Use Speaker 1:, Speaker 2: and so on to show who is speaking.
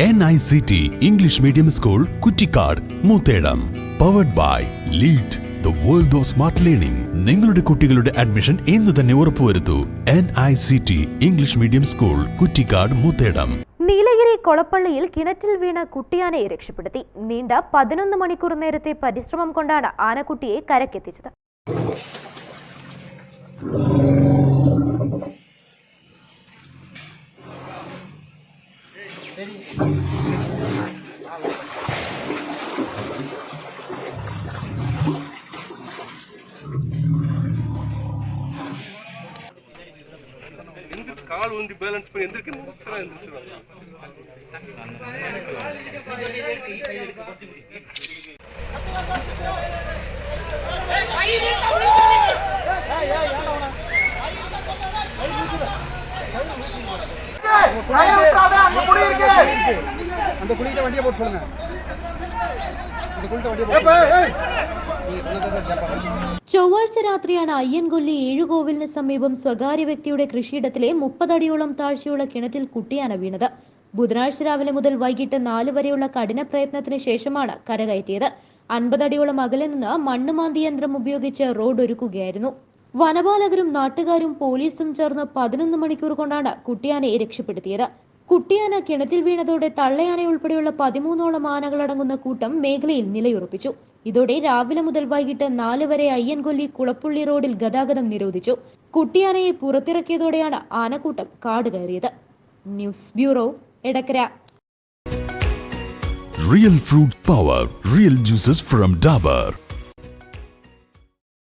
Speaker 1: N I C T English medium school Kuttikkad Moothedam powered by lead the world of smart learning നിങ്ങളുടെ കുട്ടികളുടെ admission ഇന്ന് തന്നെ ഉറപ്പുവരുത്തൂ N I C T English medium school Kuttikkad Moothedam
Speaker 2: Nilgiri കൊളപ്പള്ളിയിൽ കിണറ്റിൽ വീണ കുട്ടിയാനയെ രക്ഷപ്പെടുത്തി. നീണ്ട പതിനൊന്ന് മണിക്കൂർ നേരത്തെ പരിശ്രമം കൊണ്ടാണ് ആനക്കുട്ടിയെ കരക്കെത്തിച്ചത്.
Speaker 3: கால் ஊந்தி பேலன்ஸ் பண்ணி எந்திரிக்கணும் எந்திரிச்சிடும்
Speaker 4: அந்த குழிக்கிட்ட வண்டியை போட்டு சொல்லுங்க அந்த குழிட்ட வண்டியை போட்டு
Speaker 2: ചൊവ്വാഴ്ച രാത്രിയാണ് അയ്യൻകൊല്ലി ഏഴുകോവിലിന് സമീപം സ്വകാര്യ വ്യക്തിയുടെ കൃഷിയിടത്തിലെ മുപ്പതടിയോളം താഴ്ചയുള്ള കിണറ്റിൽ കുട്ടിയാന വീണത് ബുധനാഴ്ച രാവിലെ മുതൽ വൈകിട്ട് നാല് വരെയുള്ള കഠിന പ്രയത്നത്തിന് ശേഷമാണ് കരകയറ്റിയത് അൻപതടിയോളം അകലെ നിന്ന് മണ്ണ് മാന്തി യന്ത്രം ഉപയോഗിച്ച് റോഡ് ഒരുക്കുകയായിരുന്നു വനപാലകരും നാട്ടുകാരും പോലീസും ചേർന്ന് പതിനൊന്ന് മണിക്കൂർ കൊണ്ടാണ് കുട്ടിയാനയെ രക്ഷപ്പെടുത്തിയത് കുട്ടിയാന കിണറ്റിൽ വീണതോടെ തള്ളയാന ഉൾപ്പെടെയുള്ള പതിമൂന്നോളം ആനകളടങ്ങുന്ന കൂട്ടം മേഖലയിൽ നിലയുറപ്പിച്ചു. ഇതോടെ രാവിലെ മുതൽ വൈകിട്ട് നാല് വരെ അയ്യൻകൊല്ലി കുളപ്പുള്ളി റോഡിൽ ഗതാഗതം നിരോധിച്ചു. കുട്ടിയാനയെ പുറത്തിറക്കിയതോടെയാണ് ആനക്കൂട്ടം കാട് കയറിയത് news bureau Edakkara.
Speaker 1: Real fruit power real juices from Dabur.